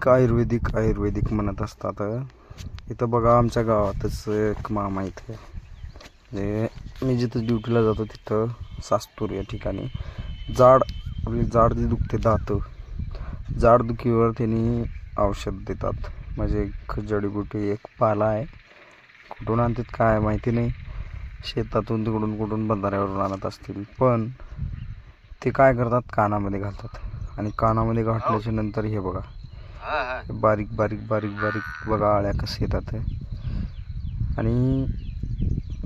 आयुर्वेदिक आयुर्वेदिक म्हणत असतात. इथं बघा आमच्या गावातच एक मामा इथे. म्हणजे मी जिथं ड्युटीला जातो तिथं सास्तूर या ठिकाणी. जाड आपली जाड जी दुखते दात जाड दुखीवर त्यांनी औषध देतात. म्हणजे एक जडीबुटी एक पाला आहे. कुठून आणतात काय माहिती नाही. शेतातून तिकडून कुठून बंधाऱ्यावरून आणत असतील. पण ते काय करतात? कानामध्ये घालतात. आणि कानामध्ये घातल्याच्या नंतर हे बघा. बारीक बारीक बारीक बारीक बघा आळ्या कसे येतात. आणि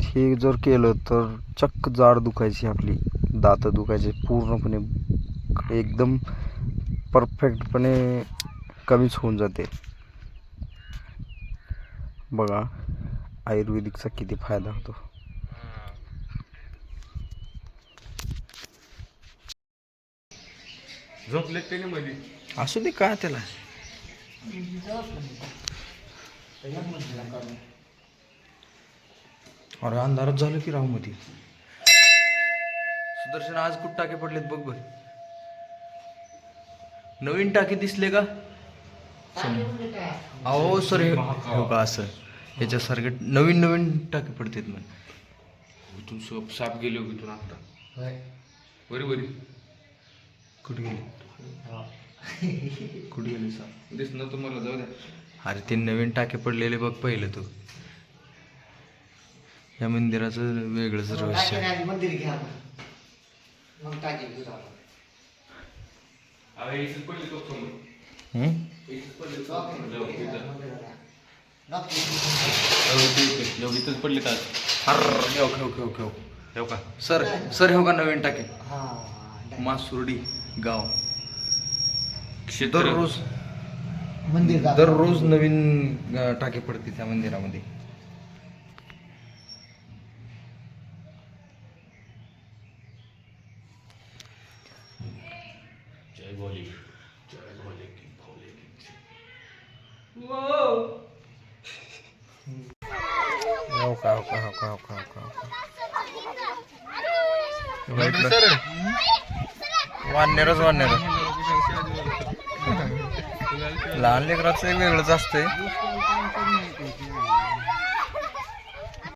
हे जर केलं तर चक्क जाड दुखायची आपली. दात दुखायचे पूर्णपणे एकदम परफेक्टपणे कमीच होऊन जाते. बघा आयुर्वेदिकचा किती फायदा होतो. झोपले त्याने मध्ये असू दे काय त्याला. अरे अंधारात झालं की राहू मध्ये सुदर्शन आज कुठं टाके पडलेत बघ बर. नवीन टाके दिसले का? अहो सर हे का असं ह्याच्यासारखे नवीन नवीन टाके पडतात मग इथून साप साप गेले हो इथून आता. बरी बरी. कुठे गेले? कुठे गेले सर दिसणार तुम्हाला जाऊ द्या. अरे ते नवीन टाके पडलेले बघ पहिलं तू. या मंदिराचं वेगळंच रहस्य आहे. मंदिर घ्या मग टाके पडली अरे का सर सर हो का नवीन टाके? हा, टाके. मासुर्डी गाव. क्षेत्र. दररोज मंदिर दाखव. दररोज नवीन अं, टाके पडते त्या मंदिरामध्ये. जय भोले जय भोले की भोले की हो का हो का हो का हो का हो का हो का. वाननेरच वाननेर लहान लेकराचं एक वेगळंच असतंय.